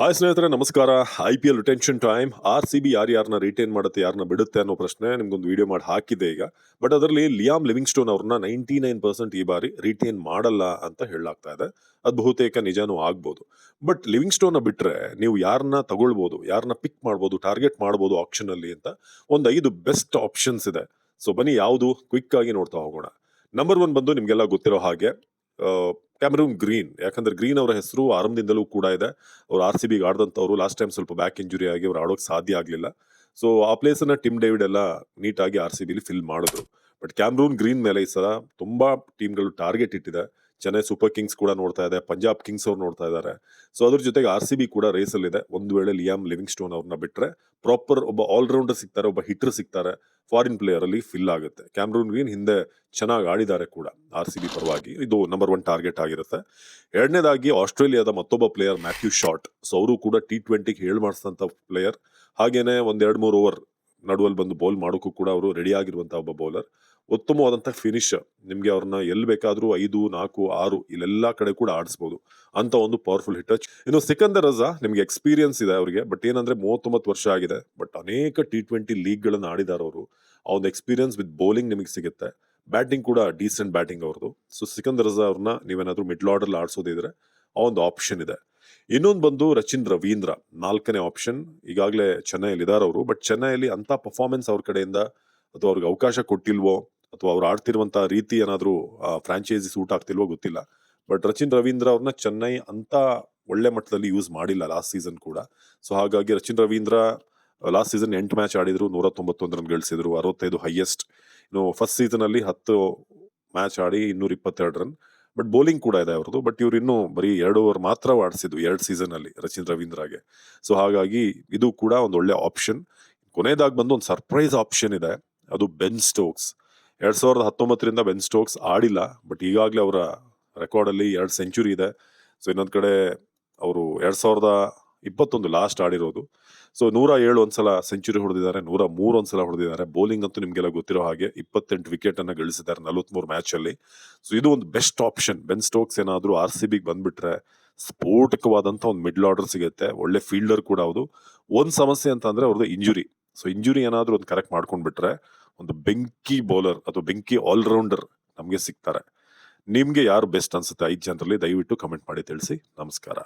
Hi ಸ್ನೇಹಿತರೆ, ನಮಸ್ಕಾರ. I P L retention time R C B ಯಾರು ಯಾರನ್ನ ರಿಟೈನ್ ಮಾಡುತ್ತೆ ಯಾರನ್ನ ಬಿಡುತ್ತೆ ಅನ್ನೋ ಪ್ರಶ್ನೆ ನಿಮ್ಗೊಂದು ವಿಡಿಯೋ ಮಾಡಿ ಹಾಕಿದೆ ಈಗ. ಬಟ್ ಅದರಲ್ಲಿ ಲಿಯಾಮ್ ಲಿವಿಂಗ್ ಸ್ಟೋನ್ ಅವ್ರನ್ನ ನೈಂಟಿ ನೈನ್ ಪರ್ಸೆಂಟ್ ಈ ಬಾರಿ ರಿಟೈನ್ ಮಾಡಲ್ಲ ಅಂತ ಹೇಳಲಾಗ್ತಾ ಇದೆ. ಅದು ಬಹುತೇಕ ನಿಜಾನೂ ಆಗ್ಬೋದು. ಬಟ್ ಲಿವಿಂಗ್ ಸ್ಟೋನ್ ಬಿಟ್ಟರೆ ನೀವು ಯಾರನ್ನ ತಗೊಳ್ಬೋದು ಯಾರನ್ನ ಪಿಕ್ ಮಾಡ್ಬೋದು ಟಾರ್ಗೆಟ್ ಮಾಡ್ಬೋದು ಆಪ್ಷನ್ ಅಲ್ಲಿ ಅಂತ ಒಂದು ಐದು ಬೆಸ್ಟ್ ಆಪ್ಷನ್ಸ್ ಇದೆ. ಸೊ ಬನ್ನಿ ಯಾವುದು ಕ್ವಿಕ್ ಆಗಿ ನೋಡ್ತಾ ಹೋಗೋಣ. ನಂಬರ್ ಒನ್ ಬಂದು ನಿಮ್ಗೆಲ್ಲ ಗೊತ್ತಿರೋ ಹಾಗೆ ಕ್ಯಾಮರೂನ್ ಗ್ರೀನ್ ಯಾಕಂದ್ರೆ ಗ್ರೀನ್ ಅವರ ಹೆಸರು ಆರಂಭದಿಂದಲೂ ಕೂಡ ಇದೆ. ಅವ್ರು ಆರ್ ಸಿ ಬಿಗೆ ಆಡಿದಂಥವ್ರು ಲಾಸ್ಟ್ ಟೈಮ್ ಸ್ವಲ್ಪ ಬ್ಯಾಕ್ ಇಂಜುರಿ ಆಗಿ ಅವ್ರು ಆಡೋಕೆ ಸಾಧ್ಯ ಆಗಲಿಲ್ಲ. ಸೊ ಆ ಪ್ಲೇಸನ್ನು ಟಿಮ್ ಡೇವಿಡ್ ಎಲ್ಲ ನೀಟಾಗಿ ಆರ್ ಸಿ ಬಿಲಿ ಫಿಲ್ ಮಾಡಿದ್ರು. ಬಟ್ ಕ್ಯಾಮ್ರೂನ್ ಗ್ರೀನ್ ಮೇಲೆ ಈ ಸಲ ತುಂಬಾ ಟೀಮ್ಗಳು ಟಾರ್ಗೆಟ್ ಇಟ್ಟಿದೆ. ಚೆನ್ನೈ ಸೂಪರ್ ಕಿಂಗ್ಸ್ ಕೂಡ ನೋಡ್ತಾ ಇದೆ ಪಂಜಾಬ್ ಕಿಂಗ್ಸ್ ಅವ್ರು ನೋಡ್ತಾ ಇದ್ದಾರೆ. ಸೊ ಅದ್ರ ಜೊತೆಗೆ ಆರ್ ಸಿ ಬಿ ಕೂಡ ರೇಸಲ್ಲಿದೆ ಒಂದು ವೇಳೆ ಲಿಯಾಮ್ ಲಿವಿಂಗ್ ಸ್ಟೋನ್ ಅವ್ರನ್ನ ಬಿಟ್ರೆ ಪ್ರಾಪರ್ ಒಬ್ಬ ಆಲ್ರೌಂಡರ್ ಸಿಗ್ತಾರೆ, ಒಬ್ಬ ಹಿಟ್ರ್ ಸಿಗ್ತಾರೆ. ಫಾರಿನ್ ಪ್ಲೇಯರ್ ಅಲ್ಲಿ ಫಿಲ್ ಆಗುತ್ತೆ. ಕ್ಯಾಮ್ರೂನ್ ಗ್ರೀನ್ ಹಿಂದೆ ಚೆನ್ನಾಗಿ ಆಡಿದ್ದಾರೆ ಕೂಡ, ಆರ್ ಸಿ ಬಿ ಪರವಾಗಿ. ಇದು ನಂಬರ್ ಒನ್ ಟಾರ್ಗೆಟ್ ಆಗಿರುತ್ತೆ. ಎರಡನೇದಾಗಿ ಆಸ್ಟ್ರೇಲಿಯಾದ ಮತ್ತೊಬ್ಬ ಪ್ಲೇಯರ್ ಮ್ಯಾಥ್ಯೂ ಶಾರ್ಟ್ ಸೊ ಅವರು ಕೂಡ ಟಿ ಟ್ವೆಂಟಿಗೆ ಹೇಳಿ ಮಾಡಿಸಿದಂಥ ಪ್ಲೇಯರ್ ಹಾಗೇನೆ ಒಂದ್ ಎರಡ್ ಮೂರು ಓವರ್ ನಡುವಲ್ಲಿ ಬಂದು ಬೌಲ್ ಮಾಡೋಕ್ಕೂ ಕೂಡ ಅವರು ರೆಡಿ ಆಗಿರುವಂತಹ ಒಬ್ಬ ಬೌಲರ್ ಉತ್ತಮವಾದಂಥ ಫಿನಿಶ್ ನಿಮಗೆ ಅವ್ರನ್ನ ಎಲ್ಲಿ ಬೇಕಾದರೂ ಐದು, ನಾಲ್ಕು, ಆರು ಇಲ್ಲೆಲ್ಲ ಕಡೆ ಕೂಡ ಆಡಿಸ್ಬೋದು. ಅಂತ ಒಂದು ಪವರ್ಫುಲ್ ಹಿಟ್ ಇನ್ನು ಸಿಕಂದರ್ ರಜಾ ನಿಮ್ಗೆ ಎಕ್ಸ್ಪೀರಿಯನ್ಸ್ ಇದೆ ಅವರಿಗೆ ಬಟ್ ಏನಂದ್ರೆ ಮೂವತ್ತೊಂಬತ್ತು ವರ್ಷ ಆಗಿದೆ. ಬಟ್ ಅನೇಕ ಟಿ ಟ್ವೆಂಟಿ ಲೀಗ್ ಗಳನ್ನ ಆಡಿದಾರೆ ಅವರು. ಒಂದು ಎಕ್ಸ್ಪೀರಿಯನ್ಸ್ ವಿತ್ ಬೌಲಿಂಗ್ ನಿಮಗೆ ಸಿಗುತ್ತೆ. ಬ್ಯಾಟಿಂಗ್ ಕೂಡ ಡೀಸೆಂಟ್ ಬ್ಯಾಟಿಂಗ್ ಅವ್ರದ್ದು ಸೊ ಸಿಕಂದರ್ ರಜಾ ಅವ್ರನ್ನ ನೀವೇನಾದರೂ ಮಿಡ್ಲ್ ಆರ್ಡರ್ ಆಡ್ಸೋದಿದ್ರೆ ಆ ಒಂದು ಆಪ್ಷನ್ ಇದೆ. ಇನ್ನೊಂದು ಬಂದು ರಚಿನ್ ರವೀಂದ್ರ, ನಾಲ್ಕನೇ ಆಪ್ಷನ್ ಈಗಾಗಲೇ ಚೆನ್ನೈಯಲ್ಲಿ ಇದಾರೆ ಅವರು ಬಟ್ ಚೆನ್ನೈಯಲ್ಲಿ ಅಂತ ಪರ್ಫಾರ್ಮೆನ್ಸ್ ಅವ್ರ ಕಡೆಯಿಂದ ಅಥವಾ ಅವ್ರಿಗೆ ಅವಕಾಶ ಕೊಟ್ಟಿಲ್ವೋ, ಅಥವಾ ಅವ್ರು ಆಡ್ತಿರುವಂತ ರೀತಿ ಏನಾದರೂ ಫ್ರಾಂಚೈಸಿ ಸೂಟ್ ಆಗ್ತಿಲ್ವೋ ಗೊತ್ತಿಲ್ಲ. ಬಟ್ ರಚಿನ್ ರವೀಂದ್ರ ಅವ್ರನ್ನ ಚೆನ್ನೈ ಅಂತ ಒಳ್ಳೆ ಮಟ್ಟದಲ್ಲಿ ಯೂಸ್ ಮಾಡಿಲ್ಲ ಲಾಸ್ಟ್ ಸೀಸನ್ ಕೂಡ. ಸೊ ಹಾಗಾಗಿ ರಚಿನ್ ರವೀಂದ್ರ ಲಾಸ್ಟ್ ಸೀಸನ್ ಎಂಟು ಮ್ಯಾಚ್ ಆಡಿದ್ರು ನೂರ ತೊಂಬತ್ತೊಂದು ರನ್ ಗಳಿಸಿದ್ರು, ಅರವತ್ತೈದು ಹೈಯೆಸ್ಟ್ ಇನ್ನು ಫಸ್ಟ್ ಸೀಸನ್ ಅಲ್ಲಿ ಹತ್ತು ಮ್ಯಾಚ್ ಆಡಿ ಇನ್ನೂರ ಇಪ್ಪತ್ತೆರಡು ರನ್. ಬಟ್ ಬೌಲಿಂಗ್ ಕೂಡ ಇದೆ ಅವ್ರದ್ದು. ಬಟ್ ಇವ್ರು ಇನ್ನೂ ಬರೀ ಎರಡು ಓವರ್ ಮಾತ್ರ ಆಡಿಸಿದ್ದು ಎರಡು ಸೀಸನ್ ಅಲ್ಲಿ ರಚಿನ್ ರವೀಂದ್ರಗೆ ಸೊ ಹಾಗಾಗಿ ಇದು ಕೂಡ ಒಂದು ಒಳ್ಳೆ ಆಪ್ಷನ್ ಕೊನೆಯದಾಗಿ ಬಂದು ಒಂದು ಸರ್ಪ್ರೈಸ್ ಆಪ್ಷನ್ ಇದೆ. ಅದು ಬೆನ್ ಸ್ಟೋಕ್ಸ್ ಎರಡ್ ಸಾವಿರದ ಹತ್ತೊಂಬತ್ತರಿಂದ ಬೆನ್ ಸ್ಟೋಕ್ಸ್ ಆಡಿಲ್ಲ. ಬಟ್ ಈಗಾಗಲೇ ಅವರ ರೆಕಾರ್ಡ್ ಅಲ್ಲಿ ಎರಡು ಸೆಂಚುರಿ ಇದೆ. ಸೊ ಇನ್ನೊಂದು ಕಡೆ ಅವರು ಎರಡ್ ಸಾವಿರದ ಇಪ್ಪತ್ತೊಂದು ಲಾಸ್ಟ್ ಆಡಿರೋದು. ಸೊ ನೂರ ಏಳು ಒಂದ್ಸಲ ಸೆಂಚುರಿ ಹೊಡೆದಿದ್ದಾರೆ, ನೂರ ಮೂರು ಒಂದ್ಸಲ ಹೊಡೆದಿದ್ದಾರೆ. ಬೌಲಿಂಗ್ ಅಂತೂ ನಿಮ್ಗೆಲ್ಲ ಗೊತ್ತಿರೋ ಹಾಗೆ ಇಪ್ಪತ್ತೆಂಟು ವಿಕೆಟ್ ಅನ್ನ ಗಳಿಸಿದ್ದಾರೆ ನಲವತ್ಮೂರು ಮ್ಯಾಚ್ ಅಲ್ಲಿ. ಸೊ ಇದು ಒಂದು ಬೆಸ್ಟ್ ಆಪ್ಷನ್ ಬೆನ್ ಸ್ಟೋಕ್ಸ್ ಏನಾದರೂ ಆರ್ ಸಿ ಬಿಗೆ ಬಂದ್ಬಿಟ್ರೆ ಸ್ಫೋಟಕವಾದಂತ ಒಂದು ಮಿಡ್ಲ್ ಆರ್ಡರ್ ಸಿಗುತ್ತೆ. ಒಳ್ಳೆ ಫೀಲ್ಡರ್ ಕೂಡ ಹೌದು. ಒಂದು ಸಮಸ್ಯೆ ಅಂತ ಅಂದ್ರೆ ಅವ್ರದ್ದು ಇಂಜುರಿ ಸೊ ಇಂಜುರಿ ಏನಾದರೂ ಒಂದು ಕರೆಕ್ಟ್ ಮಾಡ್ಕೊಂಡ್ಬಿಟ್ರೆ ಒಂದು ಬೆಂಕಿ ಬೌಲರ್ ಅಥವಾ ಬೆಂಕಿ ಆಲ್ರೌಂಡರ್ ನಮಗೆ ಸಿಗ್ತಾರೆ. ನಿಮ್ಗೆ ಯಾರು ಬೆಸ್ಟ್ ಅನ್ಸುತ್ತೆ? ಐದು ಜನರಲ್ಲಿ ದಯವಿಟ್ಟು ಕಮೆಂಟ್ ಮಾಡಿ ತಿಳಿಸಿ. ನಮಸ್ಕಾರ.